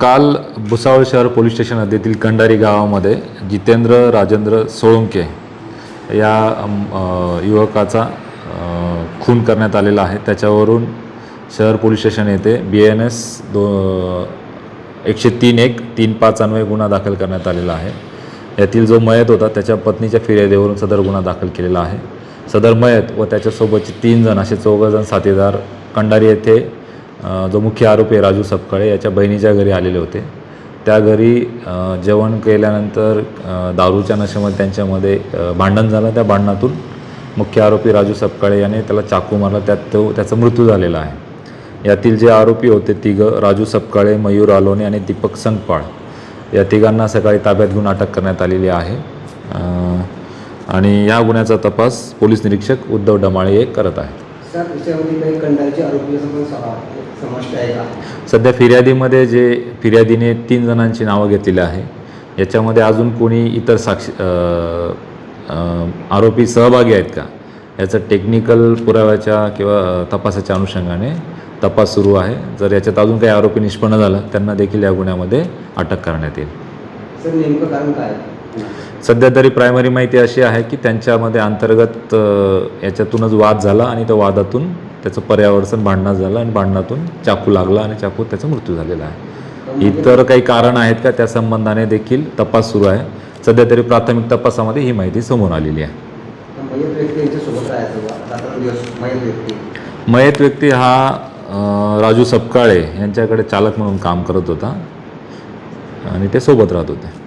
काल भुसावळ शहर police station हद्दीतील कंडारी गावामध्ये जितेंद्र राजेंद्र सोळंके या युवकाचा खून करण्यात आलेला आहे. त्याच्यावरून शहर पोलीस स्टेशन येथे बी एन एस दो एकशे तीन एक तीन पाच अन्वय गुन्हा दाखल करण्यात आलेला आहे. यातील जो मयत होता त्याच्या पत्नीच्या फिर्यादीवरून सदर गुन्हा दाखल केलेला आहे. सदर मयत व त्याच्यासोबतचे तीन जण असे चौघजण साथीदार कंडारी येथे जो मुख्य आरोपी आहे राजू सपकाळे याच्या बहिणीच्या घरी आलेले होते. त्या घरी जेवण केल्यानंतर दारूच्या नशेमध्ये त्यांच्यामध्ये भांडण झालं. त्या भांडणातून मुख्य आरोपी राजू सपकाळे याने त्याला चाकू मारला. त्यात तो त्याचा मृत्यू झालेला आहे. यातील जे आरोपी होते तिघं राजू सपकाळे मयूर आलोने आणि दीपक संगपाळ या तिघांना सकाळी ताब्यात घेऊन अटक करण्यात आलेली आहे. आणि या गुन्ह्याचा तपास पोलीस निरीक्षक उद्धव डमाळे हे करत आहेत. सध्या फिर्यादीमध्ये जे फिर्यादीने तीन जणांची नावं घेतलेली आहे याच्यामध्ये अजून कोणी इतर साक्ष आरोपी सहभागी आहेत का? याचं टेक्निकल पुराव्याच्या किंवा तपासाच्या अनुषंगाने तपास सुरू आहे. जर याच्यात अजून काही आरोपी निष्पन्न झाला त्यांना देखील या गुन्ह्यामध्ये अटक करण्यात येईल. सर नेमकं कारण काय? सध्या तरी प्रायमरी माहिती अशी आहे की त्यांच्यामध्ये अंतर्गत याच्यातूनच वाद झाला आणि त्या वादातून त्याचं पर्यावर्तन भांडणात झालं आणि भांडणातून चाकू लागला आणि चाकूत त्याचा मृत्यू झालेला आहे. इतर काही कारण आहेत का? त्या संबंधाने देखील तपास सुरू आहे. सध्या तरी प्राथमिक तपासामध्ये ही माहिती समोर आलेली आहे. मयत व्यक्ती हा राजू सपकाळे यांच्याकडे चालक म्हणून काम करत होता. आणि ते सोबत राहत होते.